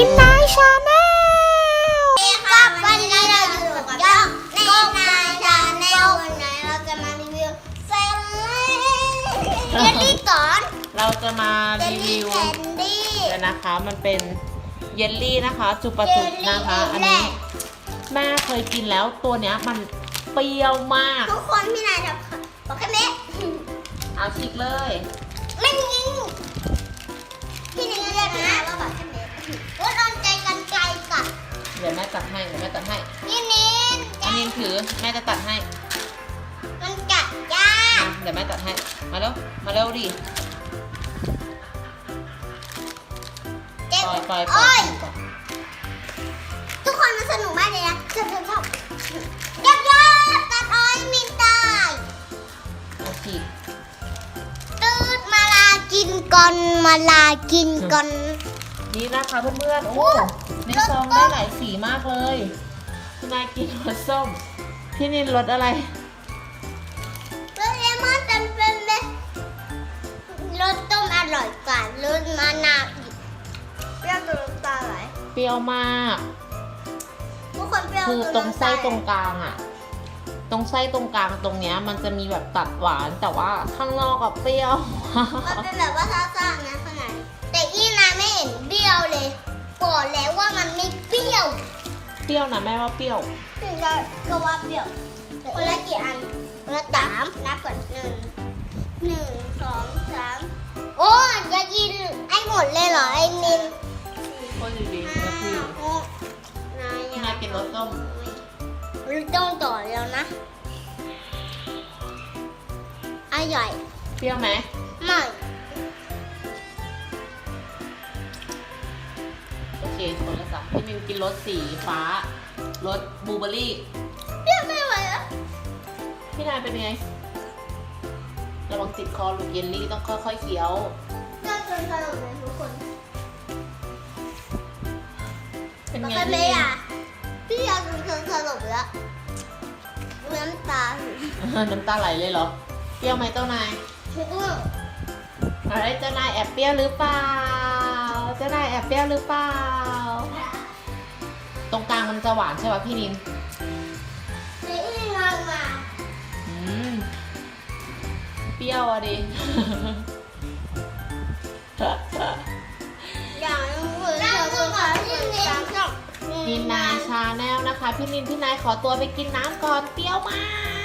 นินนายชาแนลกับวันนี้เราอยู่กับย่องในนายชาแนลวันไหนเราจะมารีวิวเซลเยลลี่ก่อนเราจะมาเยลรีลี่วิวแคนดี้เดี๋ยวนะคะ มันเป็นเยลลี่นะคะ จุปาจุบนะคะเยลลี่อันนี้แหละแม่เคยกินแล้วตัวเนี้ยมันเปรี้ยวมาก ทุกคนพี่นายทำบอกแค่เม็ดเอาชิกเลยไม่ยิงพี่ เดี๋ยวแม่ตัดให้เดี๋ยวแม่ตัดให้พี่นินอันนี้ถือแม่จะตัดให้ มันกัดยากมาเดี๋ยวแม่ตัดให้ มาเร็วมาเร็วดิเจ็บปล่อยปล่อยปล่โอ้อยยทุกคนมันสนุกมากเลยนะชอบชอบชอบยับยับตัดอ้อยมินตายเอาฉีกตืดมาลากินก่อนมาลากินก่อนนี่นะคะเพื่อนๆโอ้ ในซองได้หลายสีมากเลยพี่นายกินรสส้ม พี่นินรสอะไร รสเลมอนเต็มเป็นเลยรสต้มอร่อยกว่ารสมะนาวอีกเปรี้ยวจนน้ำตาไหลเปรี้ยวมาก ทุกคนเปรี้ยวคือจนตรงไส้น้ำาไหลตรงกลางอะตรงไส้ตรงกลางตรงเนี้ย มันจะมีแบบตัดหวานแต่ว่าข้างนอกกับเปรี้ยว มันเป็นแบบว่าซ่าๆ ปรี้ยวนะแม่ว่าเปรี้ยวถึงจะก็ว่าเปรี้ยวคนละกี่อันคนละสามนับก่อนหนึ่งหนึ่งสองสามโอ้ยจะกินไอ้หมดเลยเหรอไอ้นินก็ดีๆห้านะพี่หกนายพี่นายกินรสส้มรู้ต้องต่อแล้วนะอร่อยเปรี้ยวไหมไม่ เคคนละสักพี่นินกินรสสีฟ้ารสบลูเบอร์รี่เปรี้ยวไม่ไหวแล้วพี่นายเป็นไง ระวังติดคอหลุดเยลลี่ต้องค่อยๆเคี้ยวน่าจะสนุกเลยทุกคน เป็นมันไงก็พี่ไม่นินอะพี่อยากกินเครื่องสนุกแล้วน้ำตา น้ำตาไหลเลยเหรอ เปรี้ยวไหมเจ้านายอื้ออะไรเจ้านายแอบเปรี้ยวหรือเปล่า เจ้านายแอบเปรี้ยวหรือเปล่า ตรงกลางมันจะหวานใช่ป่ะพี่นินนี่นอนมาอืมเปรี้ยวอะดิอย่างนี้เราต้องขอที่นี่นินนาชาแนลนะคะ พี่นินพี่นายขอตัวไปกินน้ำก่อนเปรี้ยวมาก